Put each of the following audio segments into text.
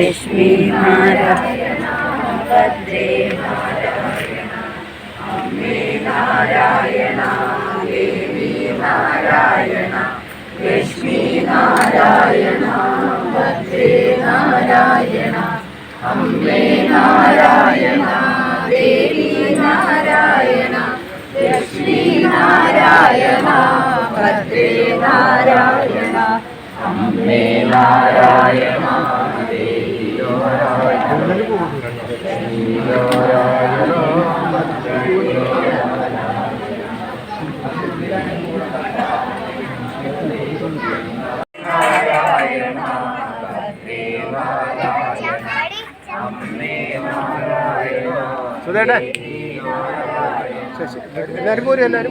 ലക്ഷ്മി നാരായണ ഭദ്രേ നാരായണ അമ്മേ നാരായണ ദേവി നാരായണ ലക്ഷ്മി നാരായണ ഭദ്രേ നാരായണ അമ്മേ നാരായണ ദേവി നാരായണ ലക്ഷ്മി നാരായണ ഭദ്രേ നാരായണ സുധേട്ടെ എല്ലാവരും പോരും എല്ലാവരും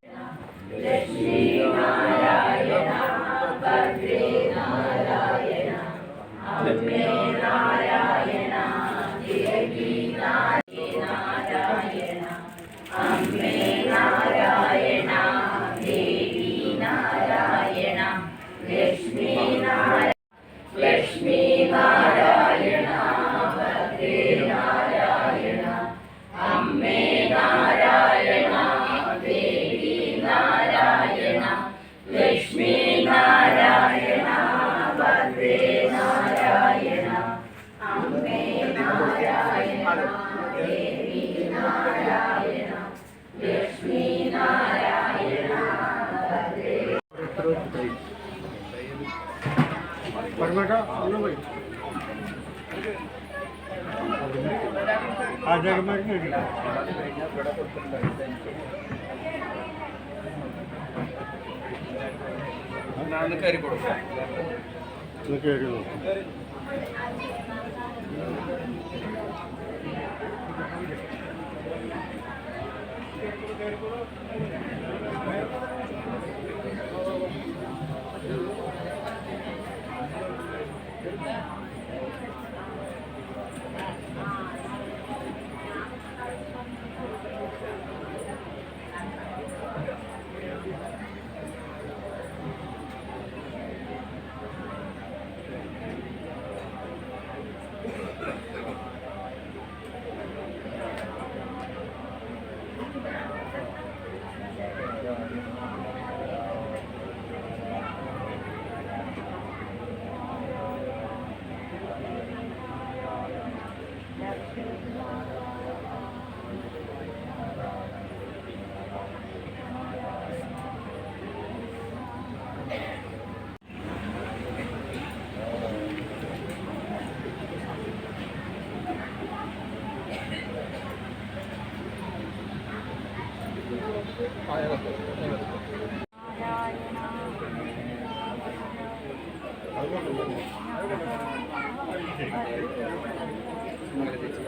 അത് കഴിഞ്ഞാൽ ഇവിടെ കൊടുത്തിട്ടുണ്ട് ഞാൻ കയറി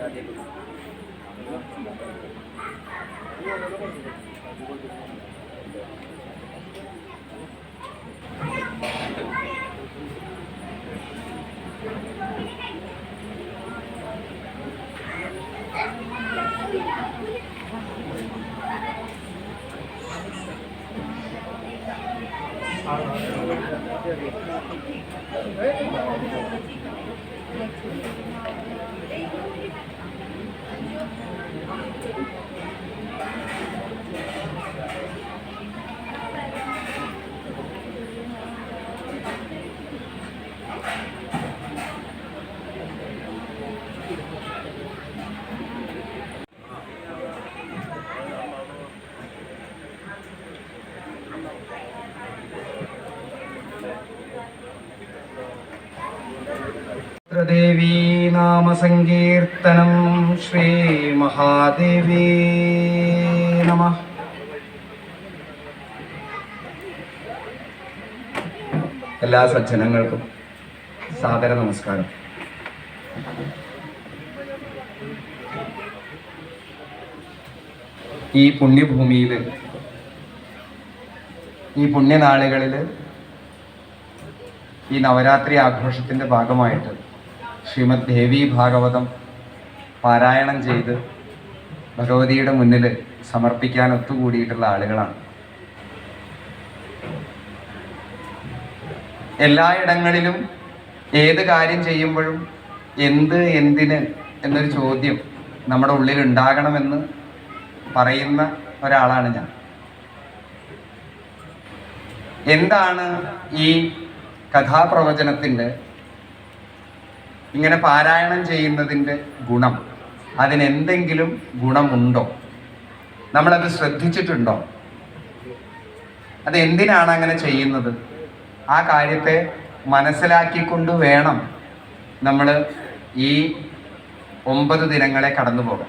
നോക്കും ദേവീ നാമസങ്കീർത്തനം ശ്രീ മഹാദേവി നമ. എല്ലാ സജ്ജനങ്ങൾക്കും സാദര നമസ്കാരം. ഈ പുണ്യഭൂമിയിൽ ഈ പുണ്യനാളുകളിൽ ഈ നവരാത്രി ആഘോഷത്തിന്റെ ഭാഗമായിട്ട് ശ്രീമദ് ദേവി ഭാഗവതം പാരായണം ചെയ്ത് ഭഗവതിയുടെ മുന്നിൽ സമർപ്പിക്കാൻ ഒത്തുകൂടിയിട്ടുള്ള ആളുകളാണ്. എല്ലായിടങ്ങളിലും ഏത് കാര്യം ചെയ്യുമ്പോഴും എന്ത് എന്തിന് എന്നൊരു ചോദ്യം നമ്മുടെ ഉള്ളിൽ ഉണ്ടാകണമെന്ന് പറയുന്ന ഒരാളാണ് ഞാൻ. എന്താണ് ഈ കഥാപ്രവചനത്തിന്റെ ഇങ്ങനെ പാരായണം ചെയ്യുന്നതിന്റെ ഗുണം അതിനെന്തെങ്കിലും ഗുണമുണ്ടോ? നമ്മളത് ശ്രദ്ധിച്ചിട്ടുണ്ടോ? അത് എന്തിനാണ് അങ്ങനെ ചെയ്യുന്നത്? ആ കാര്യത്തെ മനസ്സിലാക്കിക്കൊണ്ട് വേണം നമ്മൾ ഈ ഒമ്പത് ദിനങ്ങളെ കടന്നു പോകാൻ.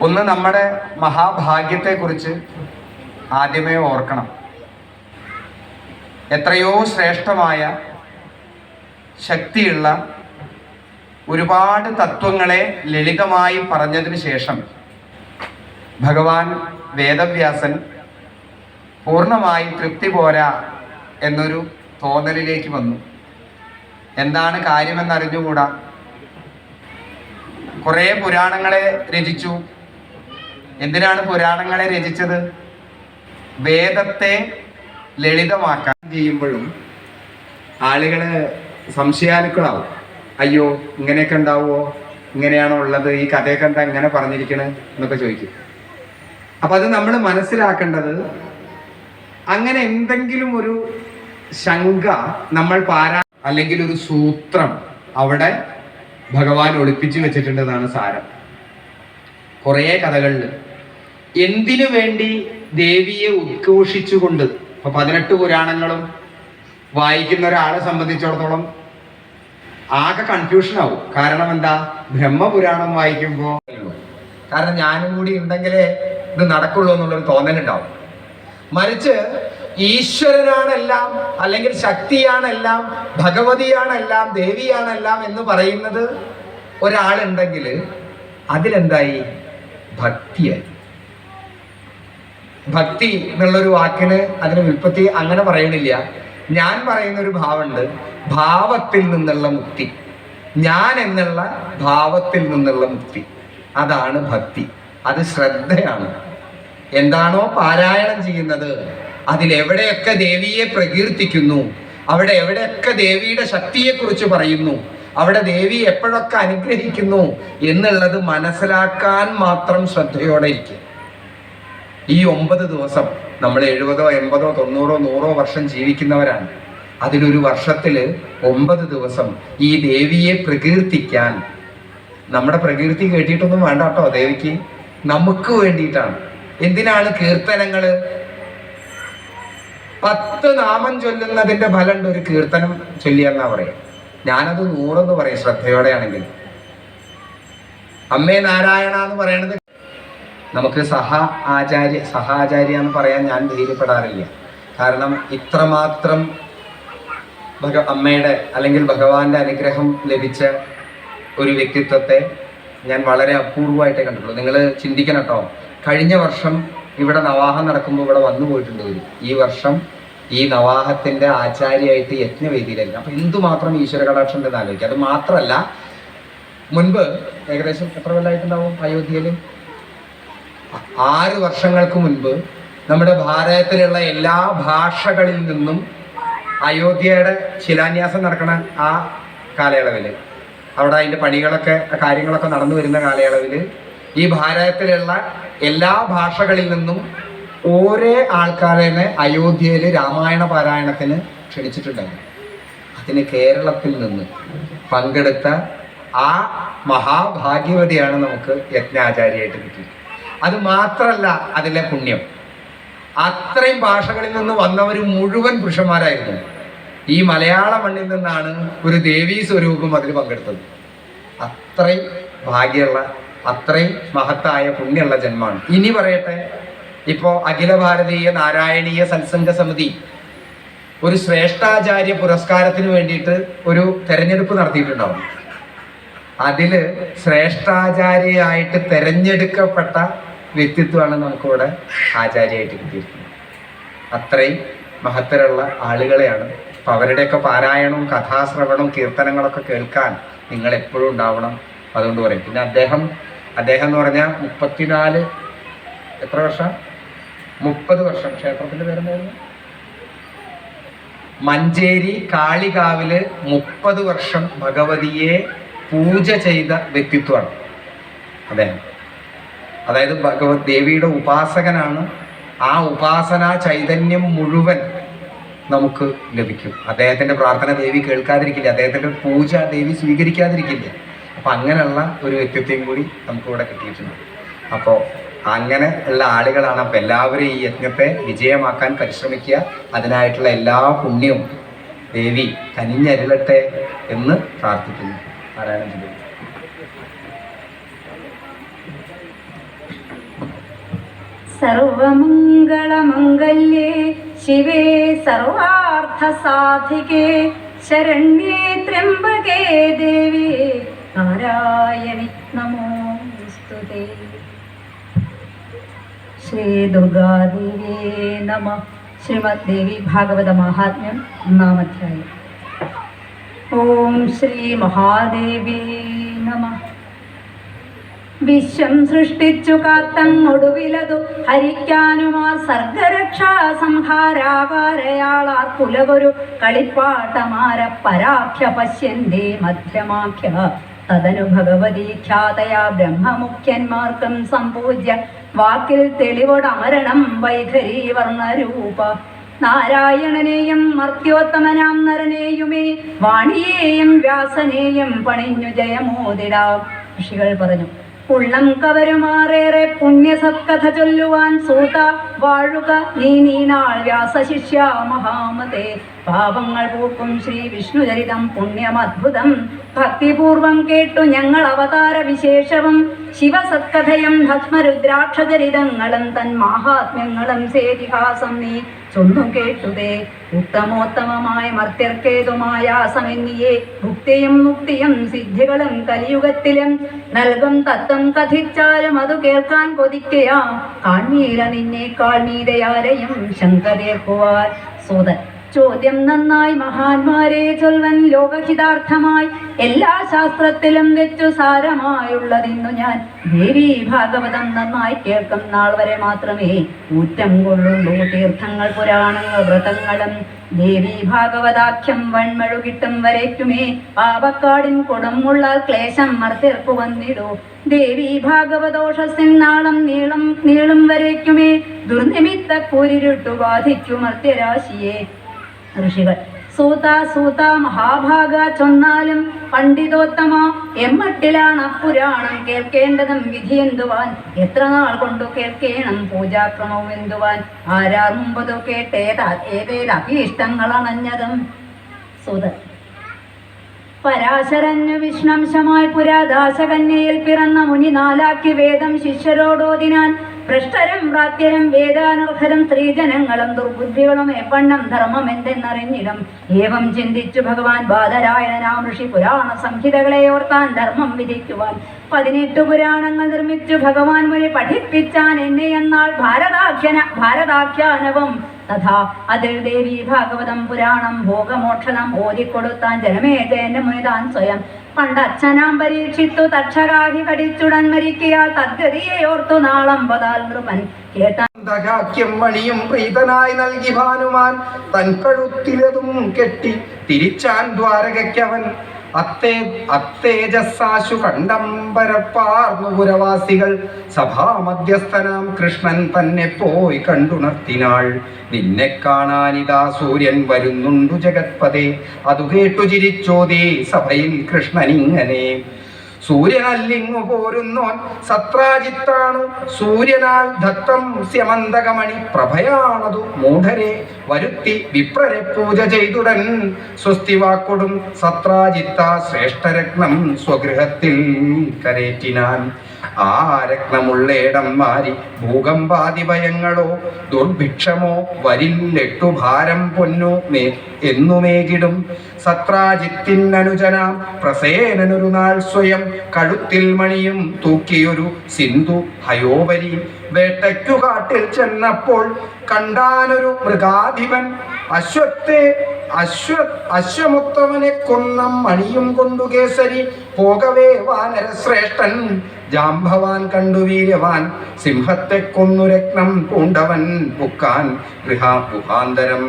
ഒന്ന് നമ്മുടെ മഹാഭാഗ്യത്തെക്കുറിച്ച് ആദ്യമേ ഓർക്കണം. എത്രയോ ശ്രേഷ്ഠമായ ശക്തിയുള്ള ഒരുപാട് തത്വങ്ങളെ ലളിതമായി പറഞ്ഞതിന് ശേഷം ഭഗവാൻ വേദവ്യാസൻ പൂർണമായി തൃപ്തി പോരാ എന്നൊരു തോന്നലിലേക്ക് വന്നു. എന്താണ് കാര്യമെന്നറിഞ്ഞുകൂടാ? കുറേ പുരാണങ്ങളെ രചിച്ചു. എന്തിനാണ് പുരാണങ്ങളെ രചിച്ചത്? വേദത്തെ ലളിതമാക്കാൻ ചെയ്യുമ്പോഴും ആളുകൾ സംശയാലുക്കളാവും അയ്യോ ഇങ്ങനെയൊക്കെ ഉണ്ടാവുമോ ഇങ്ങനെയാണോ ഉള്ളത്? ഈ കഥയൊക്കെ എന്താ ഇങ്ങനെ പറഞ്ഞിരിക്കണ് എന്നൊക്കെ ചോദിക്കും. അപ്പൊ അത് നമ്മൾ മനസ്സിലാക്കേണ്ടത് അങ്ങനെ എന്തെങ്കിലും ഒരു ശങ്ക നമ്മൾ പാരാ അല്ലെങ്കിൽ ഒരു സൂത്രം അവിടെ ഭഗവാൻ ഒളിപ്പിച്ചു വെച്ചിട്ടുണ്ടെന്നാണ് സാരം. കുറേ കഥകളിൽ എന്തിനു വേണ്ടി ദേവിയെ ഉദ്ഘോഷിച്ചുകൊണ്ട് ഇപ്പൊ പതിനെട്ട് പുരാണങ്ങളും വായിക്കുന്ന ഒരാളെ സംബന്ധിച്ചിടത്തോളം ആകെ കൺഫ്യൂഷൻ ആവും. കാരണം എന്താ? ബ്രഹ്മപുരാണം വായിക്കുമ്പോൾ കാരണം ഞാനും കൂടി ഉണ്ടെങ്കിലേ ഇത് നടക്കുള്ളൂ എന്നുള്ളൊരു തോന്നലുണ്ടാവും. മറിച്ച് ഈശ്വരനാണെല്ലാം അല്ലെങ്കിൽ ശക്തിയാണെല്ലാം ഭഗവതിയാണെല്ലാം ദേവിയാണെല്ലാം എന്ന് പറയുന്നത് ഒരാളുണ്ടെങ്കിൽ അതിലെന്തായി? ഭക്തിയായി. ഭക്തി എന്നുള്ളൊരു വാക്കിന് അതിന് വിൽപ്പത്തി അങ്ങനെ പറയണില്ല. ഞാൻ പറയുന്ന ഒരു ഭാവമുണ്ട്. ഭാവത്തിൽ നിന്നുള്ള മുക്തി. ഞാൻ എന്നുള്ള ഭാവത്തിൽ നിന്നുള്ള മുക്തി. അതാണ് ഭക്തി. അത് ശ്രദ്ധയാണ്. എന്താണോ പാരായണം ചെയ്യുന്നത്. അതിൽ എവിടെയൊക്കെ ദേവിയെ പ്രകീർത്തിക്കുന്നു. അവിടെ എവിടെയൊക്കെ ദേവിയുടെ ശക്തിയെക്കുറിച്ച് പറയുന്നു. അവിടെ ദേവി എപ്പോഴൊക്കെ അനുഗ്രഹിക്കുന്നു എന്നുള്ളത് മനസ്സിലാക്കാൻ മാത്രം ശ്രദ്ധയോടെ ഇരിക്കും ഈ ഒമ്പത് ദിവസം നമ്മൾ എഴുപതോ എൺപതോ തൊണ്ണൂറോ നൂറോ വർഷം ജീവിക്കുന്നവരാണ്. അതിലൊരു വർഷത്തിൽ ഒമ്പത് ദിവസം ഈ ദേവിയെ പ്രകീർത്തിക്കാൻ. നമ്മുടെ പ്രകീർത്തി കേട്ടിട്ടൊന്നും വേണ്ട കേട്ടോ ദേവിക്ക്. നമുക്ക് വേണ്ടിയിട്ടാണ്. എന്തിനാണ് കീർത്തനങ്ങൾ? പത്ത് നാമം ചൊല്ലുന്നതിന്റെ ഫലമുണ്ട് ഒരു കീർത്തനം ചൊല്ലിയെന്നാ പറയാം. ഞാനത് നൂറെന്ന് പറയും ശ്രദ്ധയോടെയാണെങ്കിൽ. അമ്മേ നാരായണ എന്ന് പറയണത് നമുക്ക് സഹ ആചാര്യ സഹാചാര്യ എന്ന് പറയാൻ ഞാൻ ധൈര്യപ്പെടാറില്ല. കാരണം ഇത്രമാത്രം ഭഗ അമ്മയുടെ അല്ലെങ്കിൽ ഭഗവാന്റെ അനുഗ്രഹം ലഭിച്ച ഒരു വ്യക്തിത്വത്തെ ഞാൻ വളരെ അപൂർവമായിട്ടേ കണ്ടിട്ടുള്ളൂ. നിങ്ങൾ ചിന്തിക്കണം കേട്ടോ. കഴിഞ്ഞ വർഷം ഇവിടെ നവാഹം നടക്കുമ്പോൾ ഇവിടെ വന്നു പോയിട്ടുണ്ട് ഒരു. ഈ വർഷം ഈ നവാഹത്തിന്റെ ആചാര്യായിട്ട് യജ്ഞവേദിയിലായിരുന്നു അപ്പൊ എന്തുമാത്രം ഈശ്വര കടാക്ഷം ഉണ്ടെന്ന് ആലോചിക്കുക. അത് മാത്രമല്ല മുൻപ് ഏകദേശം എത്ര കൊല്ലമായിട്ടുണ്ടാവും അയോധ്യയിൽ ആറ് വർഷങ്ങൾക്ക് മുൻപ് നമ്മുടെ ഭാരതത്തിലുള്ള എല്ലാ ഭാഷകളിൽ നിന്നും അയോധ്യയുടെ ശിലാന്യാസം നടക്കുന്ന ആ കാലയളവിൽ അവിടെ അതിന്റെ പണികളൊക്കെ കാര്യങ്ങളൊക്കെ നടന്നു വരുന്ന കാലയളവിൽ ഈ ഭാരതത്തിലുള്ള എല്ലാ ഭാഷകളിൽ നിന്നും ഓരോ ആൾക്കാരെ അയോധ്യയിൽ രാമായണ പാരായണത്തിന് ക്ഷണിച്ചിട്ടുണ്ടായിരുന്നു. അതിന് കേരളത്തിൽ നിന്ന് പങ്കെടുത്ത ആ മഹാഭാഗ്യവതിയാണ് നമുക്ക് യജ്ഞാചാര്യായിട്ട് കിട്ടിയത് അത് മാത്രല്ല അതിലെ പുണ്യം. അത്രയും ഭാഷകളിൽ നിന്ന് വന്നവർ മുഴുവൻ പുരുഷന്മാരായിരുന്നു. ഈ മലയാള മണ്ണിൽ നിന്നാണ് ഒരു ദേവീ സ്വരൂപം അതിൽ പങ്കെടുത്തത്. അത്രയും ഭാഗ്യമുള്ള അത്രയും മഹത്തായ പുണ്യമുള്ള ജന്മമാണ് ഇനി പറയട്ടെ ഇപ്പോൾ അഖില ഭാരതീയ നാരായണീയ സത്സംഗ സമിതി ഒരു ശ്രേഷ്ഠാചാര്യ പുരസ്കാരത്തിന് വേണ്ടിയിട്ട് ഒരു തെരഞ്ഞെടുപ്പ് നടത്തിയിട്ടുണ്ടാവും. അതിൽ ശ്രേഷ്ഠാചാര്യയായിട്ട് തെരഞ്ഞെടുക്കപ്പെട്ട വ്യക്തിത്വമാണ് നമുക്കിവിടെ ആചാര്യയായിട്ട് കിട്ടിയിരിക്കുന്നത്. അത്രയും മഹത്തരമുള്ള ആളുകളെയാണ് അപ്പം അവരുടെയൊക്കെ പാരായണവും കഥാശ്രവണവും കീർത്തനങ്ങളൊക്കെ കേൾക്കാൻ നിങ്ങൾ എപ്പോഴും ഉണ്ടാവണം അതുകൊണ്ട് പറയും. പിന്നെ അദ്ദേഹം അദ്ദേഹം എന്ന് പറഞ്ഞാൽ മുപ്പത്തിനാല് എത്ര വർഷം? മുപ്പത് വർഷം. ക്ഷേത്രത്തിൽ പേരെന്തായിരുന്നു? മഞ്ചേരി കാളികാവിൽ മുപ്പത് വർഷം ഭഗവതിയെ പൂജ ചെയ്ത വ്യക്തിത്വമാണ് അദ്ദേഹം. അതായത് ഭഗവത് ദേവിയുടെ ഉപാസകനാണ്. ആ ഉപാസന ചൈതന്യം മുഴുവൻ നമുക്ക് ലഭിക്കും. അദ്ദേഹത്തിന്റെ പ്രാർത്ഥന ദേവി കേൾക്കാതിരിക്കില്ല. അദ്ദേഹത്തിന്റെ പൂജ ദേവി സ്വീകരിക്കാതിരിക്കില്ല. അപ്പം അങ്ങനെയുള്ള ഒരു വ്യക്തിത്വം കൂടി നമുക്കിവിടെ കിട്ടിയിട്ടുണ്ട്. അപ്പോൾ അങ്ങനെ ഉള്ള ആളുകളാണ് അപ്പം എല്ലാവരും ഈ യജ്ഞത്തെ വിജയമാക്കാൻ പരിശ്രമിക്കുക. അതിനായിട്ടുള്ള എല്ലാ പുണ്യവും ദേവി കനിഞ്ഞരുളട്ടെ എന്ന് പ്രാർത്ഥിക്കുന്നു. നാരായണ സർവമംഗളമംഗല്യേ. ശിവേ സർവാർത്ഥസാധികേ. ശരണ്യേ ത്രംബകേ ദേവി. നാരായണി നമോസ്തുതേ ശ്രീ ദുർഗാദേവേ നമ. ശ്രീമദ് ദേവി ഭാഗവത മഹാത്മ്യം ഒന്നാമധ്യായം ഓം ശ്രീ മഹാദേവി നമ. വിശ്വം സൃഷ്ടിച്ചു കാത്തങ്ങൊടുവിലതു ഹരിക്കാനുമാർ സർഗരക്ഷാ സംഹാരാകാരയാളാർ കുലവൊരു കളിപ്പാട്ടമാര പരാഖ്യ പശ്യന്റെ മധ്യമാഖ്യ. തതനു ഭഗവതി ഖ്യാതയാ ബ്രഹ്മമുഖ്യന്മാർക്കും സംപൂജ്യ വാക്കിൽ തെളിവൊടമരണം വൈഖരി വർണരൂപ നാരായണനെയും മർത്യോത്തമനാം നരനെയുമേ വാണിയെയും വ്യാസനെയും പണിഞ്ഞു ജയമോതിടാം ഋഷികൾ പറഞ്ഞു ഉള്ളം കവരുമാറേറെ പുണ്യസത്കഥ ചൊല്ലുവാൻ സൂത വാഴുക നീ നീനാൾ വ്യാസശിഷ്യ മഹാമതേ പാപങ്ങൾ പൂക്കും ശ്രീ വിഷ്ണുചരിതം പുണ്യമത്ഭുതം ഭക്തിപൂർവം കേട്ടു ഞങ്ങൾ അവതാര വിശേഷവും. ശിവസത്കഥയും ഭസ്മരുദ്രാക്ഷചരിതങ്ങളും തൻ മാഹാത്മ്യങ്ങളും സേതിഹാസം നീ ചൊന്നു കേട്ടുതേ. ഉത്തമോത്തമമായ മർത്യർക്കേതുമായ സമന്യെ ഭുക്തിയും മുക്തിയും സിദ്ധികളും കലിയുഗത്തിലും നൽകും തത്വം കഥിച്ചാലും അത് കേൾക്കാൻ കൊതിക്കയാ. കാൺമീര നിന്നെ കാൺമീരയാരെയും ശങ്കതേക്കുവാൻ സൂതൻ. ചോദ്യം നന്നായി മഹാന്മാരെ ചൊൽവൻ ലോകഹിതാർത്ഥമായി. എല്ലാ ശാസ്ത്രത്തിലും വെച്ചു സാരമായുള്ളതിന്നു ഞാൻ. ദേവി ഭാഗവതം നന്നായി കേൾക്കും നാൾ വരെ മാത്രമേ ഊറ്റം കൊള്ളുള്ളൂ തീർത്ഥങ്ങൾ പുരാണങ്ങൾ വ്രതങ്ങളും. ദേവി ഭാഗവതാഖ്യം വൺമഴുകിട്ടും വരയ്ക്കുമേ പാപക്കാടിൻ കൊടുമുള്ള ക്ലേശം മർത്തേർപ്പ് വന്നിടൂ. ദേവി ഭാഗവതോഷസിൻ നാളം നീളം നീളും വരയ്ക്കുമേ ദുർനിമിത്ത കുരിരുട്ടു ബാധിക്കു മർത്യരാശിയെ. ഋഷികൾ. സൂത സൂത മഹാഭാഗ ചൊന്നാലും പണ്ഡിതോത്തമ എമ്മട്ടിലാണ് പുരാണം കേൾക്കേണ്ടതും വിധി എന്തുവാൻ? എത്ര നാൾ കൊണ്ടു കേൾക്കേണം പൂജാക്രമവും എന്തുവാൻ? ആരാർ മുമ്പതു കേട്ടേതാ ഏതേത്? അഭീഷ്ടങ്ങൾ അണഞ്ഞതും സൂതൻ പരാശരഞ്ഞു വിഷ്ണംശമായി പുരാദാശകന്യയിൽ പിറന്ന മുനി നാലാക്കി വേദം ശിഷ്യരോടോതിനാൻ ഭ്രഷ്ടരും പ്രാപ്യരും വേദാനർഹരും സ്ത്രീജനങ്ങളും ദുർബുദ്ധികളും എപ്പണ്ണം ധർമ്മം എന്തെന്നറിഞ്ഞിടും. ഏവം ചിന്തിച്ചു ഭഗവാൻ ബാധരായണനാം ഋഷി പുരാണ സംഹിതകളെ ഓർത്താൻ ധർമ്മം വിധിക്കുവാൻ. പതിനെട്ട് പുരാണങ്ങൾ നിർമ്മിച്ചു ഭഗവാൻ മുനി പഠിപ്പിച്ചാൻ എന്നെ എന്നാൽ ഭാരതാഖ്യന ഭാരതാഖ്യാനവും തഥാ. അതിൽ ദേവി ഭാഗവതം പുരാണം ഭോഗമോക്ഷണം ഓതിക്കൊടുത്താൻ ജനമേജയന്റെ മുനിതാൻ സ്വയം. പണ്ട് അച്ഛനാം പരീക്ഷിത്തു തക്ഷകാഹി കടിച്ചുടൻ മരിക്കയാൽ തദ്ഗതിയെ ഓർത്തു നാളം പതാൽ നൃപൻ. കേട്ടാൻ ദഗാഖ്യം മണിയും പ്രീതനായി നൽകി ഭാനുമാൻ. തൻ കഴുത്തിലതും കെട്ടി തിരിച്ചാൻ ദ്വാരകയ്ക്കവൻ. അത്തേ അത്തേജസ്സാശു കണ്ടംബരപ്പാർന്നു സഭാമധ്യസ്ഥനാം കൃഷ്ണൻ തന്നെ പോയി കണ്ടുണർത്തിനാൾ. നിന്നെ കാണാനിതാ സൂര്യൻ വരുന്നുണ്ടു ജഗത്പതേ. അതു കേട്ടു ചിരിച്ചോതേ സഭയിൽ കൃഷ്ണനിങ്ങനെ. സൂര്യനല്ലിങ്ങു പോരുന്നോൻ സത്രാജിത്താണു. സൂര്യനാൽ ദത്തം സ്യമന്തകമണി പ്രഭയാണതു മൂഢരെ. വരുത്തി വിപ്രരെ പൂജ ചെയ്തുടൻ സ്വസ്തി വാക്കൊടും സത്രാജിത്ത ശ്രേഷ്ഠരത്നം സ്വഗൃഹത്തിൽ കരേറ്റിനാൻ. ആ രത്നമുള്ളേടം മാറി ഭൂകമ്പാതിഭയങ്ങളോ ദുർഭിക്ഷമോ വരില്ലെട്ടു ഭാരം പൊന്നു എന്നുമേകിടും. സത്രാജിത്തിനനുജനാം പ്രസേനനൊരു നാൾ സ്വയം കഴുത്തിൽ മണിയും തൂക്കിയൊരു സിന്ധു ഹയോപരി വേട്ടയ്ക്കു കാട്ടിൽ ചെന്നപ്പോൾ കണ്ടാനൊരു മൃഗാധിപൻ അശ്വത്തെ അശ്വ അശ്വമുത്തവനെ കൊന്ന മണിയും കൊണ്ടു കേസരി പോകവേ വാനരശ്രേഷ്ഠൻ. ജാംഭവാൻ കണ്ടു വീര്യവാൻ സിംഹത്തെ കൊന്നു രത്നം പൂണ്ടവൻ പുക്കാൻ. ഗൃഹാ ഗുഹാന്തരം.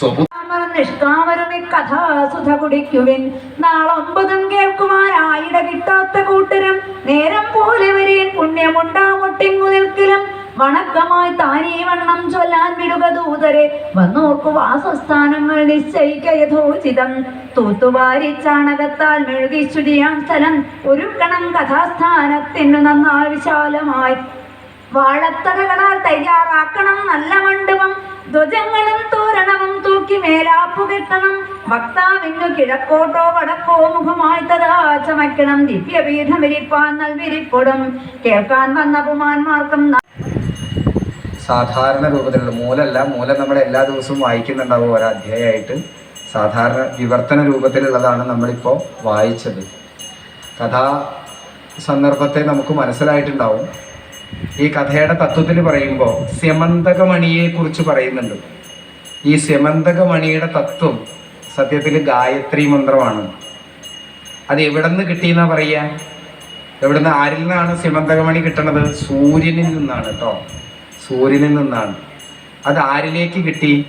സ്വപു നിഷ്കാമരും കഥാസുധ കുടിക്കുവിൻ. നാളൊമ്പതും കേൾക്കുവാൻ ആയിട കിട്ടാത്ത കൂട്ടരും. നേരം പോലെ വരെയും പുണ്യമുണ്ടാമൊട്ടിങ്ങു നിൽക്കലും. വണക്കമായി താനീ വണ്ണം ചൊല്ലാൻ വിടുക ദൂതരെ. വന്നോർക്കു വാസസ്ഥാനങ്ങൾ നിശ്ചയിക്ക യഥോചിതം തൂത്തുവാരി ചാണകത്താൽ മെഴുകി ശുചിയാം സ്ഥലം. ഒരുക്കണം കഥാസ്ഥാനത്തിനു നന്നായി വിശാലമായി. വാഴത്തറകളാൽ തയ്യാറാക്കണം നല്ല മണ്ഡപം. ധ്വജങ്ങളും തോരണവും തൂക്കി മേലാപ്പു കെട്ടണം. ഭക്താവിന്നു കിഴക്കോട്ടോ വടക്കോ മുഖമായി തഥാ ചമയ്ക്കണം. ദിവ്യപീഠം വിരിപ്പാൻ നൽവിരിപ്പൊടും. കേൾക്കാൻ വന്ന പുമാന്മാർക്കും സാധാരണ രൂപത്തിലുള്ള മൂലല്ല. മൂല നമ്മൾ എല്ലാ ദിവസവും വായിക്കുന്നുണ്ടാവും ഒരു അധ്യായമായിട്ട്. സാധാരണ വിവർത്തന രൂപത്തിലുള്ളതാണ് നമ്മളിപ്പോൾ വായിച്ചത്. കഥാ സന്ദർഭത്തെ നമുക്ക് മനസ്സിലായിട്ടുണ്ടാവും. ഈ കഥയുടെ തത്വത്തിൽ പറയുമ്പോൾ സ്യമന്തകമണിയെ കുറിച്ച് പറയുന്നുണ്ട്. ഈ സ്യമന്തകമണിയുടെ തത്വം സത്യത്തിൽ ഗായത്രി മന്ത്രമാണ്. അത് എവിടെ നിന്ന് കിട്ടിയെന്നാ പറയുക? എവിടുന്ന് ആരിൽ നിന്നാണ് സ്യമന്തകമണി കിട്ടണത്? സൂര്യനിൽ നിന്നാണ് കേട്ടോ. സൂര്യനിൽ നിന്നാണ്. അത് ആരിലേക്ക് കിട്ടി?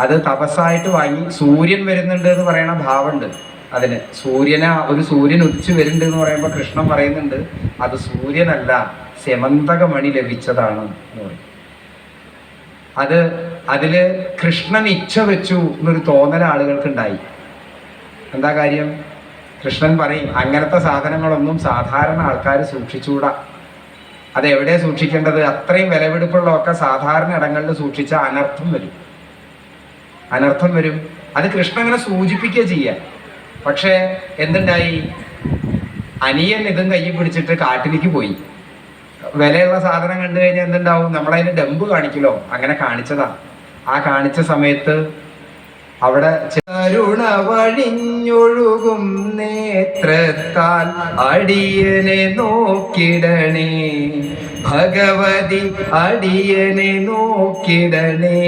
അത് തപസ്സായിട്ട് വാങ്ങി സൂര്യൻ വരുന്നുണ്ട് എന്ന് പറയണ ഭാവമുണ്ട്. അതിന് സൂര്യന ഒരു സൂര്യൻ ഉദിച്ചു വരുന്നുണ്ട് എന്ന് പറയുമ്പോൾ കൃഷ്ണൻ പറയുന്നുണ്ട് അത് സൂര്യനല്ല സെമന്തകമണി ലഭിച്ചതാണ് എന്ന് പറയും. അത് അതിൽ കൃഷ്ണൻ ഇച്ഛ വെച്ചു എന്നൊരു തോന്നൽ ആളുകൾക്കുണ്ടായി. എന്താ കാര്യം? കൃഷ്ണൻ പറയും അങ്ങനത്തെ സാധനങ്ങളൊന്നും സാധാരണ ആൾക്കാർ സൂക്ഷിച്ചുകൂടാ അത് എവിടെ സൂക്ഷിക്കേണ്ടത്? അത്രയും വിലപിടിപ്പുള്ളതൊക്കെ സാധാരണ ഇടങ്ങളിൽ സൂക്ഷിച്ച അനർത്ഥം വരും. അനർത്ഥം വരും. അത് കൃഷ്ണൻ അങ്ങനെ സൂചിപ്പിക്കുക ചെയ്യുക പക്ഷേ എന്തുണ്ടായി? അനിയൻ ഇതും കൈ പിടിച്ചിട്ട് കാട്ടിലേക്ക് പോയി. വിലയുള്ള സാധനം കണ്ടു കഴിഞ്ഞാൽ എന്തുണ്ടാവും? നമ്മളതിന് ഡമ്പ് കാണിക്കലോ അങ്ങനെ കാണിച്ചതാ. ആ കാണിച്ച സമയത്ത് അവിടെ കരുണ വഴിഞ്ഞൊഴുകും നേത്രത്താൽ അടിയനെ നോക്കിടണേ. ഭഗവതി അടിയനെ നോക്കിടണേ.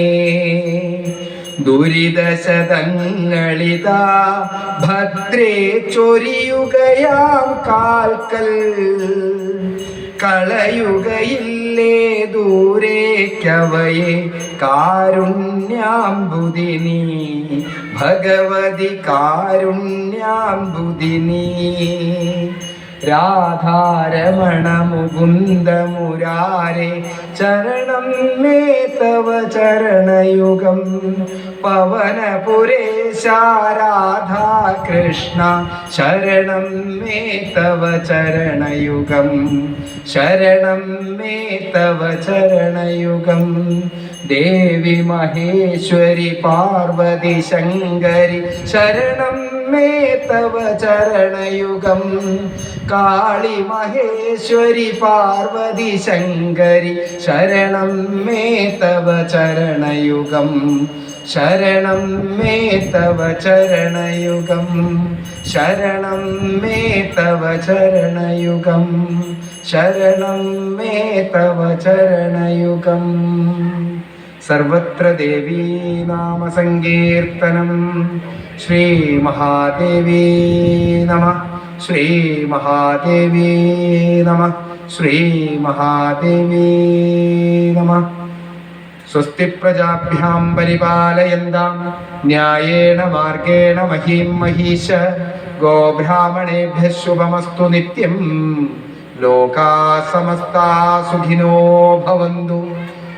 ദുരിതശതങ്ങളിതാ ഭദ്രേ ചൊരിയുകയാം കാൽക്കൽ. കളയുകയില്ലേ ദൂരേക്കവയെ കാരുണ്യാംബുദിനി. ഭഗവതി കാരുണ്യാംബുദിനി. രാധാരമണ ചരണം മേ തവ ചരണയുഗം. പവനപുരേശ രാധാ കൃഷ്ണ ശരണം മേ തവ ചരണയുഗം. ശരണം മേ തവ ചരണയുഗം. ദേവി മഹേശ്വരി പാർവതി ശങ്കരി ശരണം മേ തവ ചരണയുഗം. കാളി മഹേശ്വരി പാർവതി ശങ്കരി ശരണം മേ തവ ചരണയുഗം. ശരണം മേ തവ ചരണയുഗം. ശരണം മേ തവ ചരണയുഗം. ശരണം മേ തവ ചരണയുഗം. സർവത്ര ദേവീ നാമ സങ്കീർത്തനം ശ്രീ മഹാദേവീ നമ. ശ്രീ മഹാദേവീ നമ. ശ്രീ മഹാദേവീ നമ. സ്വസ്തി പ്രജാഭ്യാം പരിപാലയന്താം. ന്യായേണ മാർഗേണ മഹീം മഹീശ. ഗോബ്രാഹ്മണേഭ്യ ശുഭമസ്തു നിത്യം. ലോകാ സമസ്ത സുഖിനോ ഭവന്തു.